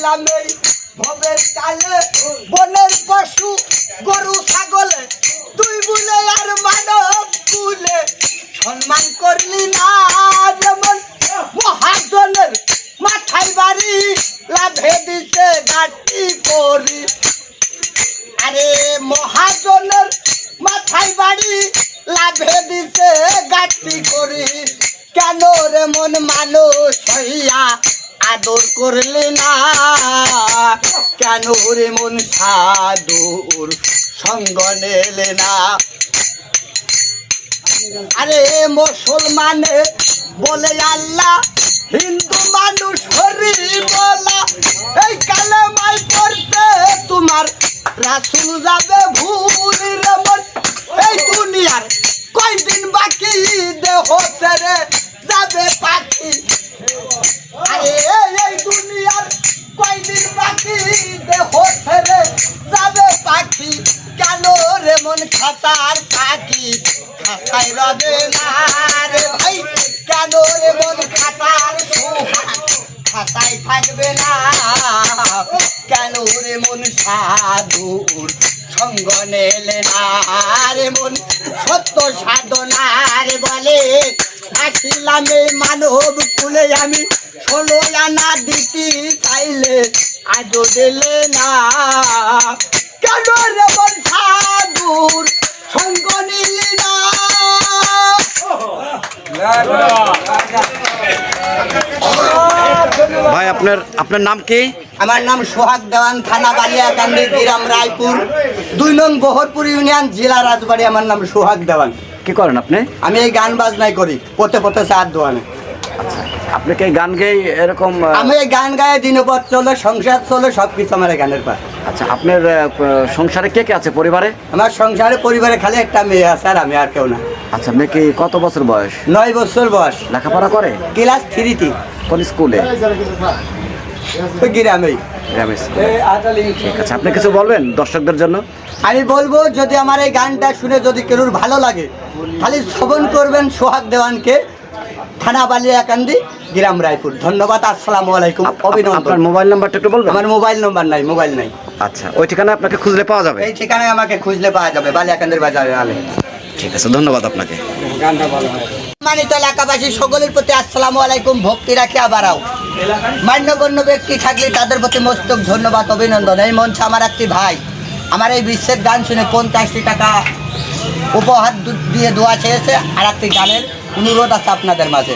আসিলাম এই ভবের কালে বনের পশু, গরু, ছাগলে, তুই বলে আর মানব কুলে। সম্মান করলি না যেমন মহাজনের, মাথায় বাড়ি লাভে দিতে গাটি করি। আরে মহাজনের, মাথায় বাড়ি লাভে দিতে গাটি করি। কেন রে মন মানুষ হইয়া আদর করলি না। কেন রে মন সাধুর সঙ্গ নেলে না? আরে মুসলমানে বলে আল্লাহ, হিন্দু মানুষ হরি বলা এই কালে মাই পড়তে তোমার রাসুল যাবে ভুল রে মন। এই দুনিয়ার কয়দিন বাকি দেহ খাতার পাখি খাতায় রবে না রে ভাই, কেন রে মন খাতার খাতায় থাকবে না। কেন রে মন সাধুর সঙ্গ নেলে না? রে মন সত্য সাধনার বলে আসিলাম এই মানব কুলে আমি। ষোলো আনা দিতি চাইলে আজও দিলে না। কেন রে সঙ্গ নিলি না। ভাই আপনার আপনার নাম কি? আমার নাম সোহাগ দেওয়ান থানা বালিয়াকান্দি গ্রাম রায়পুর। দুই নং বহরপুর ইউনিয়ন জেলা রাজবাড়ি। আমার নাম সোহাগ দেওয়ান। কি করেন আপনি? আমি এই গান বাজনাই করি পথে পথে চার দোয়ানে। আপনি কি গান গেয়ে এরকম আমি এই গান গায়ে দিনপথ চলে সংসার চলে সব কিছু আমার গানের পা আচ্ছা আপনার সংসারে কে কে আছে পরিবারে? আমার সংসারে পরিবারে খালি একটা মেয়ে আছে আর আমি আর কেউ না। আচ্ছা মেয়ে কি কত বছর বয়স? নয় বছর বয়স। লেখাপড়া করে? ক্লাস থ্রিতে। কোন স্কুলে? গ্রামেই। ঠিক আছে আপনি কিছু বলবেন দর্শকদের জন্য? আমি বলব যদি আমার এই গানটা শুনে যদি কেউ ভালো লাগে খালি শ্রবণ করবেন সোহাগ দেওয়ানকে। থানা বালিয়াকান্দি গ্রাম রায়পুর। ধন্যবাদ আসসালামু আলাইকুম। আপনার মোবাইল নাম্বারটা একটু বলবেন? আমার মোবাইল নম্বর নাই মোবাইল নাই। আচ্ছা ওই ঠিকানা আপনাকে খুঁজলে পাওয়া যাবে? এই ঠিকানায় আমাকে খুঁজলে পাওয়া যাবে বালিয়াকান্দির বাজারে আলে। ঠিক আছে ধন্যবাদ আপনাকে। মানিত এলাকাবাসী সকলের প্রতি আসসালামু আলাইকুম ভক্তি রাখি আবারাও। মান্যগণ্য ব্যক্তি থাকলে তাদের প্রতি মস্তক ধন্যবাদ অভিনন্দন। এই মঞ্চে আমার একটি ভাই আমার এই বিশ্বের গান শুনে পঞ্চাশটি টাকা উপহার দিয়ে দোয়া চেয়েছে আর একটি গানের। অনুরোধ আছে আপনাদের মাঝে।